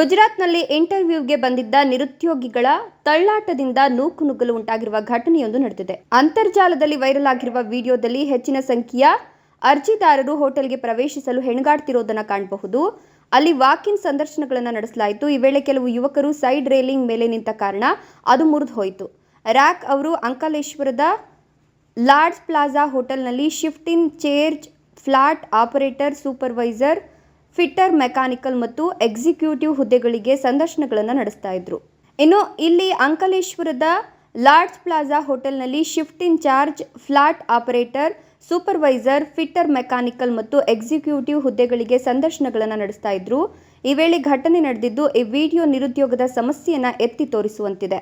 ಗುಜರಾತ್ನಲ್ಲಿ ಇಂಟರ್ವ್ಯೂಗೆ ಬಂದಿದ್ದ ನಿರುದ್ಯೋಗಿಗಳ ತಳ್ಳಾಟದಿಂದ ನೂಕುನುಗ್ಗಲು ಉಂಟಾಗಿರುವ ಘಟನೆಯೊಂದು ನಡೆದಿದೆ. ಅಂತರ್ಜಾಲದಲ್ಲಿ ವೈರಲ್ ಆಗಿರುವ ವಿಡಿಯೋದಲ್ಲಿ ಹೆಚ್ಚಿನ ಸಂಖ್ಯೆಯ ಅರ್ಜಿದಾರರು ಹೋಟೆಲ್ಗೆ ಪ್ರವೇಶಿಸಲು ಹೆಣಗಾಡ್ತಿರೋದನ್ನ ಕಾಣಬಹುದು. ಅಲ್ಲಿ ವಾಕಿನ್ ಸಂದರ್ಶನಗಳನ್ನು ನಡೆಸಲಾಯಿತು. ಈ ವೇಳೆ ಕೆಲವು ಯುವಕರು ಸೈಡ್ ರೇಲಿಂಗ್ ಮೇಲೆ ನಿಂತ ಕಾರಣ ಅದು ಮುರಿದು ಹೋಯಿತು. ರ್ಯಾಕ್ ಅವರು ಅಂಕಲೇಶ್ವರದ ಲಾರ್ಡ್ಸ್ ಪ್ಲಾಜಾ ಹೋಟೆಲ್ನಲ್ಲಿ shift in charge flat operator supervisor fitter, mechanical ಮತ್ತು ಎಕ್ಸಿಕ್ಯೂಟಿವ್ ಹುದ್ದೆಗಳಿಗೆ ಸಂದರ್ಶನಗಳನ್ನು ನಡೆಸ್ತಾ ಇದ್ರು. ಇನ್ನು ಇಲ್ಲಿ ಅಂಕಲೇಶ್ವರದ ಲಾರ್ಡ್ಸ್ ಪ್ಲಾಜಾ ಹೋಟೆಲ್ನಲ್ಲಿ shift in charge flat operator, supervisor, fitter, mechanical ಮತ್ತು ಎಕ್ಸಿಕ್ಯೂಟಿವ್ ಹುದ್ದೆಗಳಿಗೆ ಸಂದರ್ಶನಗಳನ್ನು ನಡೆಸ್ತಾ ಇದ್ರು. ಈ ವೇಳೆ ಘಟನೆ ನಡೆದಿದ್ದು, ಈ ವಿಡಿಯೋ ನಿರುದ್ಯೋಗದ ಸಮಸ್ಯೆಯನ್ನು ಎತ್ತಿ ತೋರಿಸುವಂತಿದೆ.